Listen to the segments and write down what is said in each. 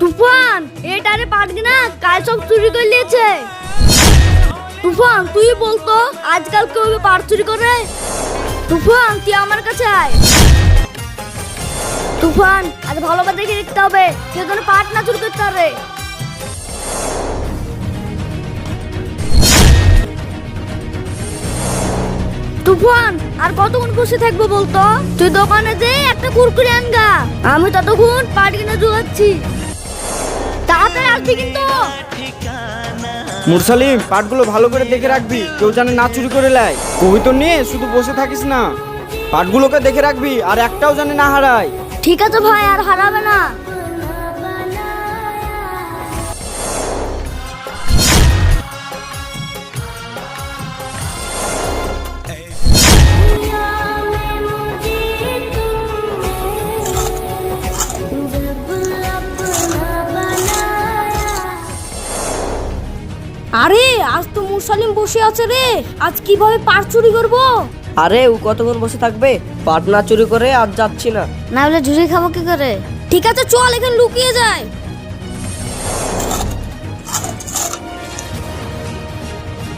তুফান এটারে পারবি না, কাল সব চুরি করে নিয়েছে। তুফান, তুই বলতো আজকাল কেউ পাট চুরি করে? তুফান, তুই আমার কাছে আয়। তুফান, আজ করে দেখে দেখতে হবে কেউ যেন পাট না চুরি করতে পারে তুফান, আর কতক্ষণ বসে থাকব বলতো? তুই দোকানে যে একটা কুরকুরে আনগা। আমি ততক্ষণ পাট কিনে জোগাচ্ছি তাড়াতাড়ি আসবি কিন্তু। মুরসালিম পাটগুলো ভালো করে দেখে রাখবি। কেউ জানে না চুরি করে লেয় কবিতর নিয়ে শুধু বসে থাকিস না। পাটগুলোকে দেখে রাখবি আর একটাও জানে না হারায়। ঠিক আছে ভাই আর হারাবে না। আরে আজ তো মুসালিম বসে আছে রে। আজ কীভাবে পার চুরি করব? আরে ও কতক্ষণ বসে থাকবে? পাটনা চুরি করে আর যাচ্ছি না। না হলে ঝুড়ি খাব কি করে? ঠিক আছে চল এখানে লুকিয়ে যায়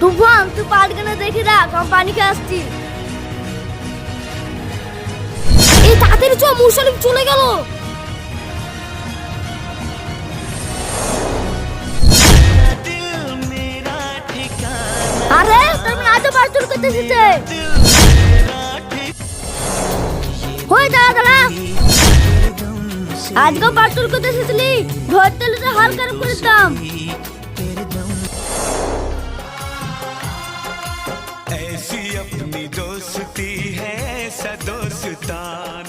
তুফান তুই পাট কেনে দেখে রাখ আমি পানি খেয়ে আসছি। এই তাড়াতাড়ি চ মুরসালিম চলে গেল। তোর মানে আজও পাট চুরি করতে এসেছে হয়ে দাঁড়া দাঁড়া আজকেও পাট চুরি করতে এসেছিলি ধরতে এলে তো হাল খারাপ করে দিতাম ऐसी अपनी दोस्ती है सदोस्ताना